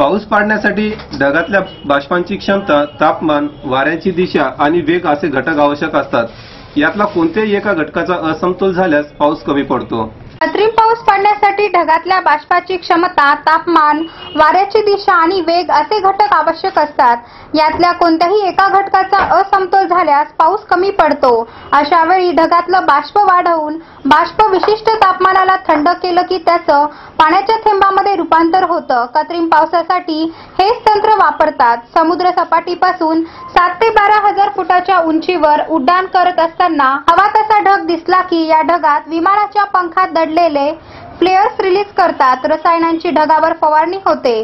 पाऊस पाडण्यासाठी ढगातल्या बाष्पांची क्षमता तापमान वाऱ्याची दिशा आणि वेग असे घटक आवश्यक असतात. यातला कोणत्याही एका घटकाचा असमतोल झाल्यास पाऊस कमी पडतो. कृत्रिम पाऊस पडण्यासाठी ढगातल्या बाष्पाची क्षमता तापमान वाऱ्याची दिशा आणि वेग असे घटक आवश्यक असतात. यातल्या कोणत्याही एका घटकाचा झाल्यास पाऊस कमी पडतो. अशा वेळी ढगातलं बाष्प वाढवून बाष्प विशिष्ट तापमानाला थंड केलं की त्याचं पाण्याच्या थेंबामध्ये रूपांतर होतं. कृत्रिम पावसासाठी हेच तंत्र वापरतात. समुद्र सपाटीपासून सात ते बारा हजार फुटाच्या उंचीवर उड्डाण करत असताना हवा तसा ढग दिसला की या ढगात विमानाच्या पंखात दडलेले फ्लेअर्स रिलीज करतात. रसायनांची ढगावर फवारणी होते.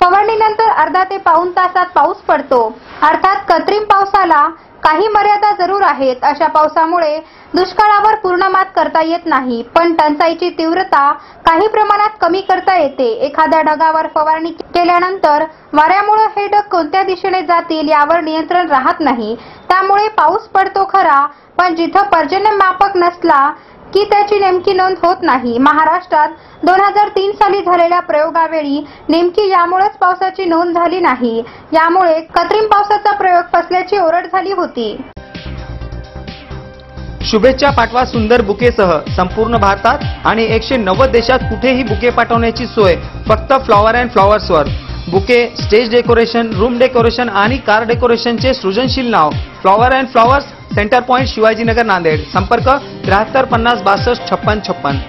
फवारणीनंतर अर्धा ते पाऊन तासात पाऊस पडतो. अर्थात कृत्रिम पावसाला काही मर्यादा जरूर आहेत. अशा पावसामुळे दुष्काळावर पूर्ण मात करता येत नाही. पण टंचाईची तीव्रता काही प्रमाणात कमी करता येते. एखाद्या ढगावर फवारणी केल्यानंतर वाऱ्यामुळे हे ढग कोणत्या दिशेने जातील यावर नियंत्रण राहत नाही. त्यामुळे पाऊस पडतो खरा पण जिथं पर्जन्यमापक नसला की त्याची नेमकी नोंद होत नाही. महाराष्ट्रात दोन हजार तीन साली झालेल्या प्रयोगावेळी नेमकी यामुळेच पावसाची नोंद झाली नाही. यामुळे कृत्रिम पावसाचा प्रयोग फसल्याची ओरड झाली होती. शुभेच्छा पाठवा सुंदर बुकेसह. संपूर्ण भारतात आणि एकशे नव्वद देशात कुठेही बुके पाठवण्याची सोय. फक्त flower and फ्लॉवर्सवर. Bouquet stage decoration room decoration आणि कार डेकोरेशनचे सृजनशील नाव. Flower and flowers centre point Shivajinagar Nanded. संपर्क त्र्याहत्तर पन्नास बासष्ट छप्पन छप्पन.